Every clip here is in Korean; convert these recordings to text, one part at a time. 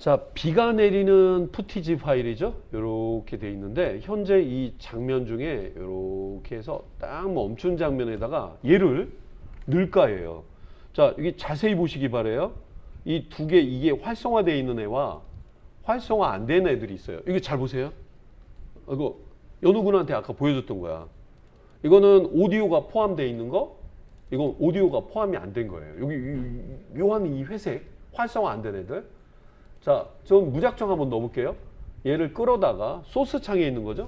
자, 비가 내리는 푸티지 파일이죠. 이렇게 돼 있는데 현재 이 장면 중에 이렇게 해서 딱 멈춘 장면에다가 얘를 넣을까예요. 자, 여기 자세히 보시기 바래요. 이 두 개 이게 활성화되어 있는 애와 활성화 안 된 애들이 있어요. 이거 잘 보세요. 이거 연우 군한테 아까 보여줬던 거야. 이거는 오디오가 포함되어 있는 거, 이건 오디오가 포함이 안 된 거예요. 여기 이- 묘한 이 회색 활성화 안 된 애들. 자, 좀 무작정 한번 넣어볼게요. 얘를 끌어다가 소스 창에 있는 거죠.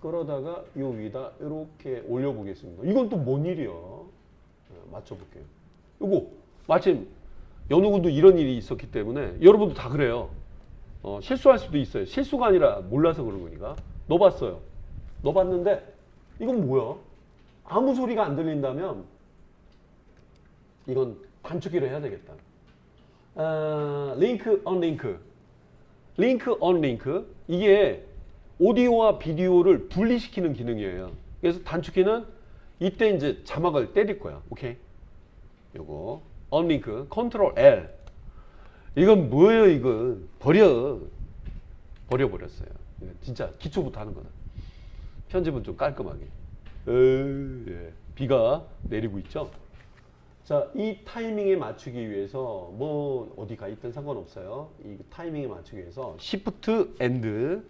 끌어다가 요 위다 이렇게 올려보겠습니다. 이건 또 뭔 일이야? 네, 맞춰볼게요. 요거 마침 연우 군도 이런 일이 있었기 때문에 여러분도 다 그래요. 어, 실수할 수도 있어요. 실수가 아니라 몰라서 그런 거니까. 넣어봤어요. 넣어봤는데 이건 뭐야? 아무 소리가 안 들린다면 이건 단축키로 해야 되겠다. 아, 링크 언 링크 링크 언 링크 이게 오디오와 비디오를 분리시키는 기능이에요. 그래서 단축키는 이때 이제 자막을 때릴 거야. 오케이. 요거 언 링크 컨트롤 L 이건 뭐예요 이거 버려 버려 버렸어요. 진짜 기초부터 하는 거다. 편집은 좀 깔끔하게. 으, 예. 비가 내리고 있죠. 자, 이 타이밍에 맞추기 위해서 뭐 어디 가 있든 상관없어요. 이 타이밍에 맞추기 위해서 Shift and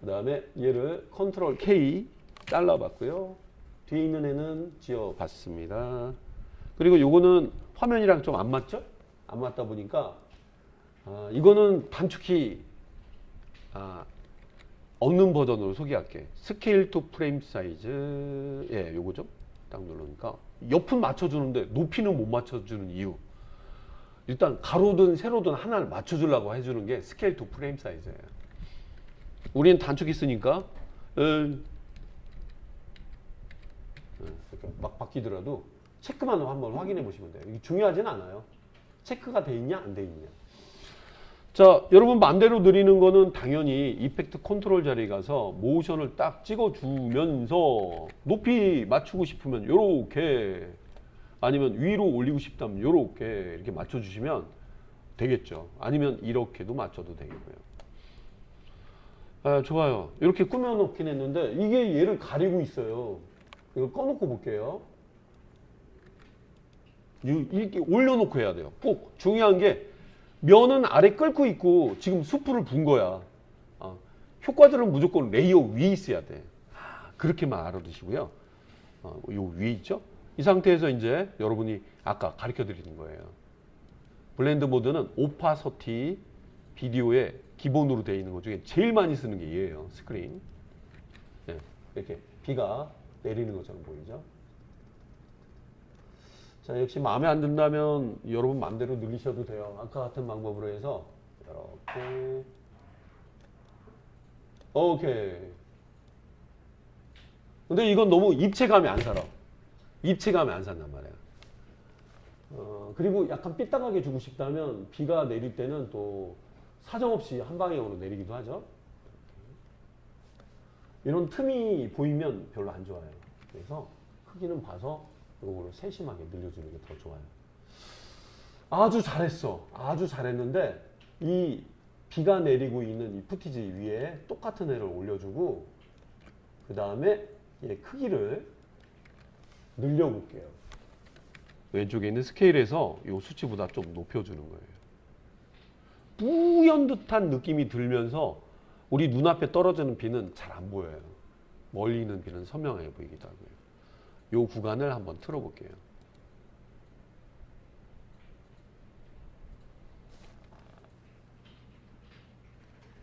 그다음에 얘를 컨트롤 K 잘라봤고요. 뒤에 있는 애는 지워봤습니다. 그리고 요거는 화면이랑 좀 안 맞죠? 안 맞다 보니까 아, 이거는 단축키 아, 없는 버전으로 소개할게. 스케일 투 프레임 사이즈. 예, 요거죠. 딱 누르니까 옆은 맞춰주는데 높이는 못 맞춰주는 이유. 일단 가로든 세로든 하나를 맞춰주려고 해주는 게 스케일 투 프레임 사이즈예요. 우리는 단축키 쓰니까 음, 막 바뀌더라도 체크만 한번 확인해 보시면 돼요. 이게 중요하진 않아요. 체크가 돼 있냐 안 돼 있냐. 자, 여러분 마음대로 드리는 거는 당연히 이펙트 컨트롤 자리에 가서 모션을 딱 찍어주면서 높이 맞추고 싶으면 요렇게 아니면 위로 올리고 싶다면 요렇게 이렇게 맞춰주시면 되겠죠. 아니면 이렇게도 맞춰도 되겠고요. 아, 좋아요. 이렇게 꾸며놓긴 했는데 이게 얘를 가리고 있어요. 이거 꺼놓고 볼게요. 이- 이렇게 올려놓고 해야 돼요. 꼭 중요한 게 면은 아래 끓고 있고 지금 수프를 분 거야. 어, 효과들은 무조건 레이어 위에 있어야 돼. 아, 그렇게만 알아두시고요. 어, 요 위에 있죠? 이 상태에서 이제 여러분이 아까 가르쳐 드리는 거예요. 블렌드 모드는 오파서티 비디오에 기본으로 되어 있는 것 중에 제일 많이 쓰는 게 얘예요. 스크린. 네, 이렇게 비가 내리는 것처럼 보이죠? 자, 역시 마음에 안 든다면 여러분 마음대로 늘리셔도 돼요. 아까 같은 방법으로 해서 이렇게 오케이. 근데 이건 너무 입체감이 안 살아. 입체감이 안 산단 말이야. 어, 그리고 약간 삐딱하게 주고 싶다면 비가 내릴 때는 또 사정없이 한 방향으로 내리기도 하죠. 이런 틈이 보이면 별로 안 좋아요. 그래서 크기는 봐서 이거를 세심하게 늘려주는 게 더 좋아요. 아주 잘했어. 아주 잘했는데 이 비가 내리고 있는 이 푸티지 위에 똑같은 애를 올려주고 그 다음에 얘 크기를 늘려볼게요. 왼쪽에 있는 스케일에서 이 수치보다 좀 높여주는 거예요. 뿌연 듯한 느낌이 들면서 우리 눈앞에 떨어지는 비는 잘 안 보여요. 멀리 있는 비는 선명하게 보이기도 하고요. 이 구간을 한번 틀어볼게요.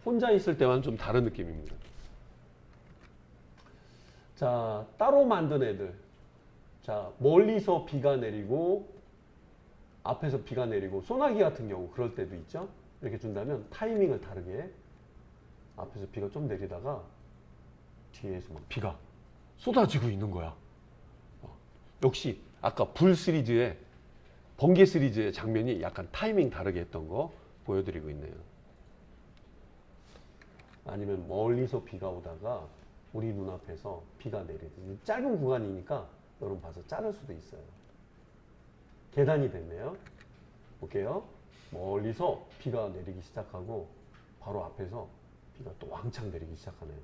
혼자 있을 때와는 좀 다른 느낌입니다. 자, 따로 만든 애들. 자, 멀리서 비가 내리고 앞에서 비가 내리고 소나기 같은 경우 그럴 때도 있죠. 이렇게 준다면 타이밍을 다르게 앞에서 비가 좀 내리다가 뒤에서 막 비가 쏟아지고 있는 거야. 어, 역시 아까 불 시리즈의 번개 시리즈의 장면이 약간 타이밍 다르게 했던 거 보여드리고 있네요. 아니면 멀리서 비가 오다가 우리 눈앞에서 비가 내리듯이 짧은 구간이니까 여러분 봐서 자를 수도 있어요. 계단이 됐네요. 볼게요. 멀리서 비가 내리기 시작하고 바로 앞에서 비가 또 왕창 내리기 시작하네요.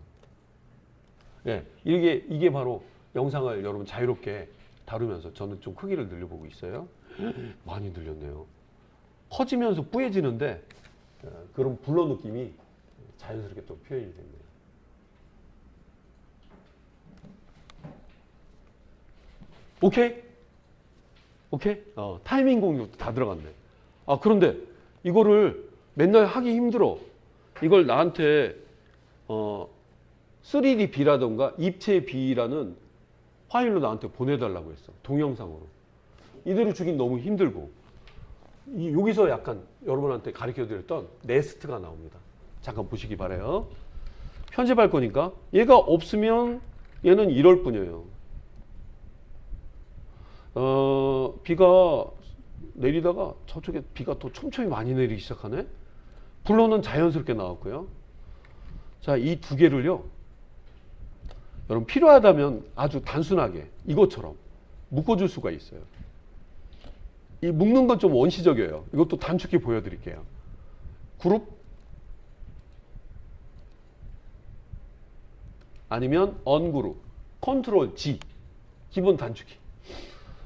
예, 이게 이게 바로 영상을 여러분 자유롭게 다루면서 저는 좀 크기를 늘려보고 있어요. 많이 늘렸네요. 커지면서 뿌얘지는데 어, 그런 블러 느낌이 자연스럽게 또 표현이 됐네요. 오케이? 오케이? 어, 타이밍 공격도 다 들어갔네. 아, 그런데 이거를 맨날 하기 힘들어. 이걸 나한테 어, 3D B라던가 입체 B라는 파일로 나한테 보내달라고 했어. 동영상으로. 이대로 주긴 너무 힘들고. 이- 여기서 약간 여러분한테 가르쳐 드렸던 네스트가 나옵니다. 잠깐 보시기 바래요. 편집할 거니까 얘가 없으면 얘는 이럴 뿐이에요. 어, 비가 내리다가 저쪽에 비가 또 촘촘히 많이 내리기 시작하네. 블러는 자연스럽게 나왔고요. 자, 이 두 개를요. 여러분 필요하다면 아주 단순하게 이것처럼 묶어줄 수가 있어요. 이 묶는 건 좀 원시적이에요. 이것도 단축키 보여드릴게요. 그룹 아니면 언그룹 컨트롤 G 기본 단축키.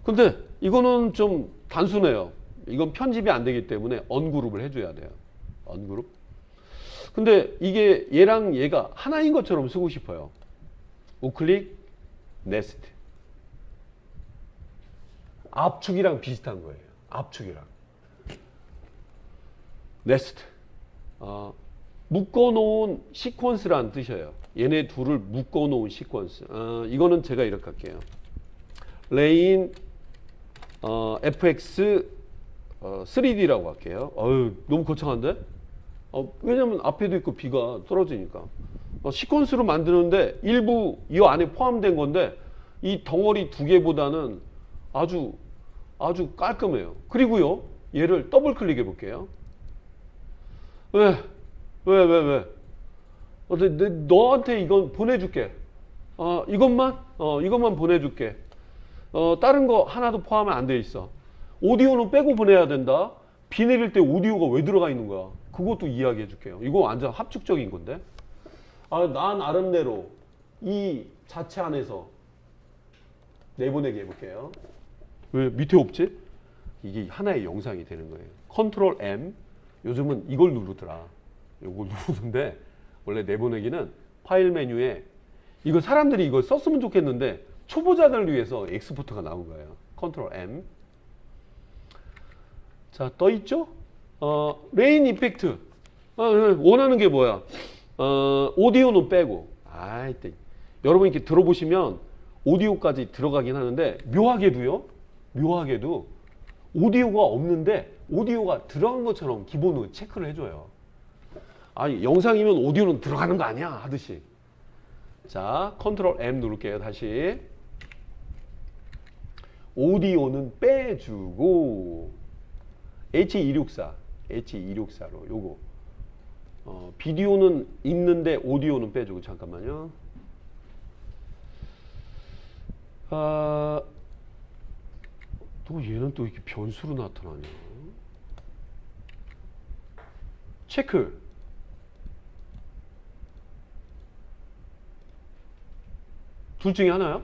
근데 이거는 좀 단순해요. 이건 편집이 안 되기 때문에 언그룹을 해줘야 돼요. 언그룹. 근데 이게 얘랑 얘가 하나인 것처럼 쓰고 싶어요. 우클릭, 네스트. 압축이랑 비슷한 거예요. 압축이랑. 네스트. 어, 묶어놓은 시퀀스라는 뜻이에요. 얘네 둘을 묶어놓은 시퀀스. 어, 이거는 제가 이렇게 할게요. 레인 어, fx 어, 3d라고 할게요. 어유 너무 거창한데? 어, 왜냐면 앞에도 있고 비가 떨어지니까. 어, 시퀀스로 만드는데 일부 이 안에 포함된 건데 이 덩어리 두 개보다는 아주 아주 깔끔해요. 그리고요 얘를 더블 클릭해 볼게요. 왜? 왜, 왜, 왜? 어, 내, 내, 너한테 이건 보내줄게. 어, 이것만? 어, 이것만 보내줄게. 어, 다른 거 하나도 포함이 안돼 있어. 오디오는 빼고 보내야 된다. 비 내릴 때 오디오가 왜 들어가 있는 거야? 그것도 이야기해 줄게요. 이거 완전 합축적인 건데. 아, 나 나름대로 이 자체 안에서 내보내게 해볼게요. 왜 밑에 없지? 이게 하나의 영상이 되는 거예요. 컨트롤 M. 요즘은 이걸 누르더라. 이걸 누르는데 원래 내보내기는 파일 메뉴에 이거 사람들이 이걸 썼으면 좋겠는데 초보자들을 위해서 엑스포트가 나온 거예요. 컨트롤 M. 자, 떠 있죠? 어, 레인 이펙트. 어, 원하는 게 뭐야? 어, 오디오는 빼고. 아이, 때. 여러분 이렇게 들어보시면 오디오까지 들어가긴 하는데 묘하게도요. 묘하게도 오디오가 없는데 오디오가 들어간 것처럼 기본으로 체크를 해줘요. 아니 영상이면 오디오는 들어가는 거 아니야 하듯이. 자 컨트롤 M 누를게요 다시. 오디오는 빼주고 H264 H264로 요거 어, 비디오는 있는데 오디오는 빼주고 잠깐만요. 아, 또 얘는 또 이렇게 변수로 나타나냐? 체크. 둘 중에 하나야?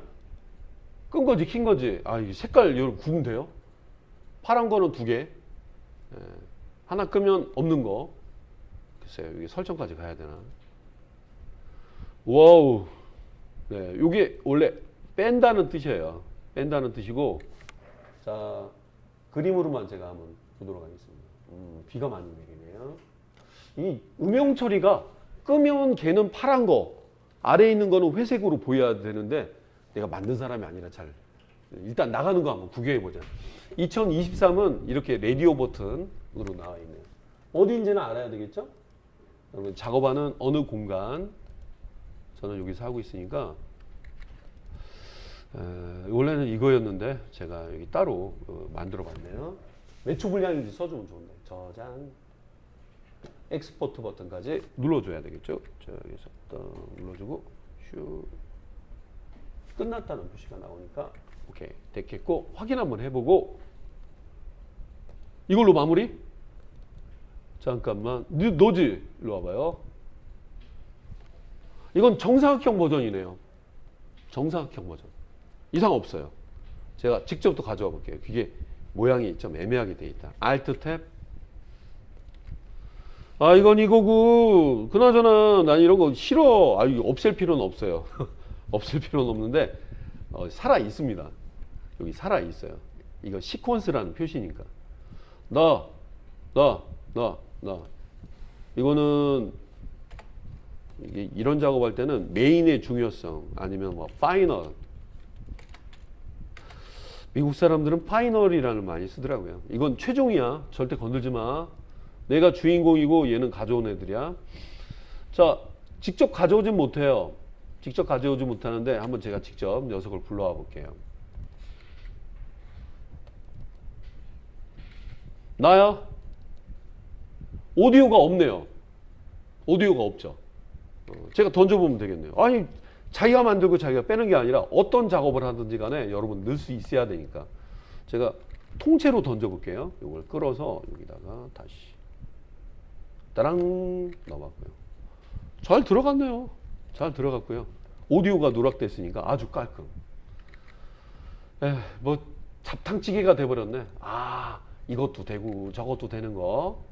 끈 거지, 킨 거지. 아, 이 색깔 여러분 구분 돼요? 파란 거는 두 개. 예, 하나 끄면 없는 거. 글쎄요, 이게 설정까지 가야 되나? 와우. 네, 이게 원래 뺀다는 뜻이에요. 뺀다는 뜻이고, 자 그림으로만 제가 한번 보도록 하겠습니다. 음, 비가 많이 내리네요. 이 음영 처리가 끄면 걔는 파란 거, 아래에 있는 거는 회색으로 보여야 되는데 내가 만든 사람이 아니라 잘 일단 나가는 거 한번 구경해 보자. 2023은 이렇게 레디오 버튼으로 나와 있네요. 어디인지는 알아야 되겠죠? 여러분 작업하는 어느 공간 저는 여기서 하고 있으니까 에, 원래는 이거였는데 제가 여기 따로 어, 만들어 봤네요. 몇초 분량인지 써주면 좋은데 저장 엑스포트 버튼까지 눌러줘야 되겠죠. 저기서 또 눌러주고 슈 끝났다는 표시가 나오니까 오케이 됐겠고 확인 한번 해보고 이걸로 마무리? 잠깐만. 너- 너지? 일로 와봐요. 이건 정사각형 버전이네요. 정사각형 버전. 이상 없어요. 제가 직접 또 가져와 볼게요. 그게 모양이 좀 애매하게 돼 있다. Alt 탭. 아 이건 이거고. 그나저나 난 이런 거 싫어. 아 이거 없앨 필요는 없어요. 없앨 필요는 없는데 어, 살아 있습니다. 여기 살아 있어요. 이거 시퀀스라는 표시니까. 나, 나, 나, 나. 이거는 이게 이런 작업할 때는 메인의 중요성 아니면 뭐 파이널. 미국 사람들은 파이널이라는 말 많이 쓰더라고요. 이건 최종이야. 절대 건들지 마. 내가 주인공이고 얘는 가져온 애들이야. 자, 직접 가져오진 못해요. 직접 가져오지 못하는데 한번 제가 직접 녀석을 불러와 볼게요. 나야? 오디오가 없네요. 오디오가 없죠. 어, 제가 던져보면 되겠네요. 아니, 자기가 만들고 자기가 빼는 게 아니라 어떤 작업을 하든지 간에 여러분 넣을 수 있어야 되니까. 제가 통째로 던져볼게요. 이걸 끌어서 여기다가 다시. 따랑 넣어봤고요. 잘 들어갔네요. 잘 들어갔고요. 오디오가 누락됐으니까 아주 깔끔. 에, 뭐 잡탕찌개가 돼버렸네. 아, 이것도 되고 저것도 되는 거.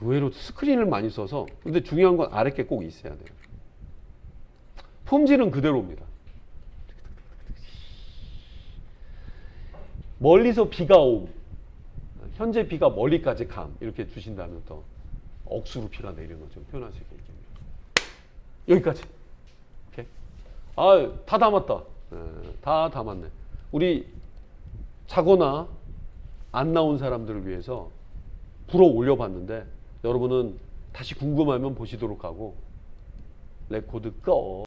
의외로 스크린을 많이 써서 근데 중요한 건 아래 게 꼭 있어야 돼요. 품질은 그대로입니다. 멀리서 비가 옴. 현재 비가 멀리까지 감. 이렇게 주신다면 더 억수로 비가 내리는 걸좀 표현할 수 있겠네요. 여기까지. 오케이. 아, 다 담았다. 예, 다 담았네. 우리 자거나 안 나온 사람들을 위해서 불어 올려봤는데 여러분은 다시 궁금하면 보시도록 하고 레코드 꺼.